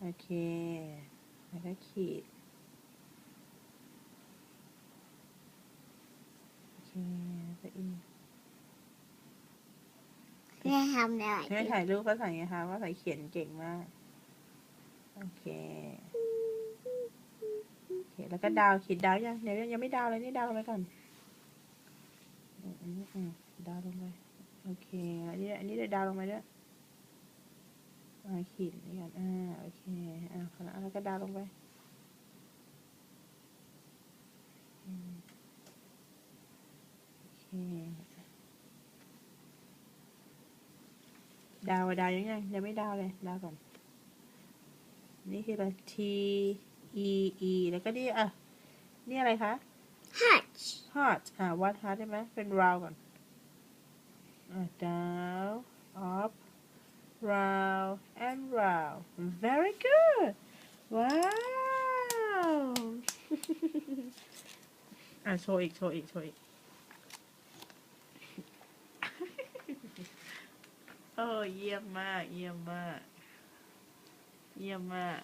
โอเค แล้วก็ขีด โอเคแล้วก็อีกแม่ทำอะไรให้ถ่ายรูปก็ใส่ไงคะว่าใส่เขียนเก่งมาก โอเคโอเค แล้วก็ดาวขีดดาวยังเดี๋ยวยังไม่ดาวเลยนี่ดาวลงไปก่อนอืมอืมอืมดาวลงไป โอเค อันนี้อันนี้เดี๋ยวดาวลงไปด้วย อ่าขีดนี่ก่อนอ่าโอเคอ่าแล้วก็ดาวลงไปอืมโอเคดาวอะดาวยังไงยังไม่ดาวเลยดาวก่อน นี่คืออะไร T E E แล้วก็นี่อะนี่อะไรคะฮัช heart อ่าวัด heart ได้ไหมเป็น round ก่อนอ่า down up round and round very good ว้าวอะโชว์อีกโชว์อีกโชว์อีกโอ้เยี่ยมมาก เยี่ยมมาก เยี่ยมมาก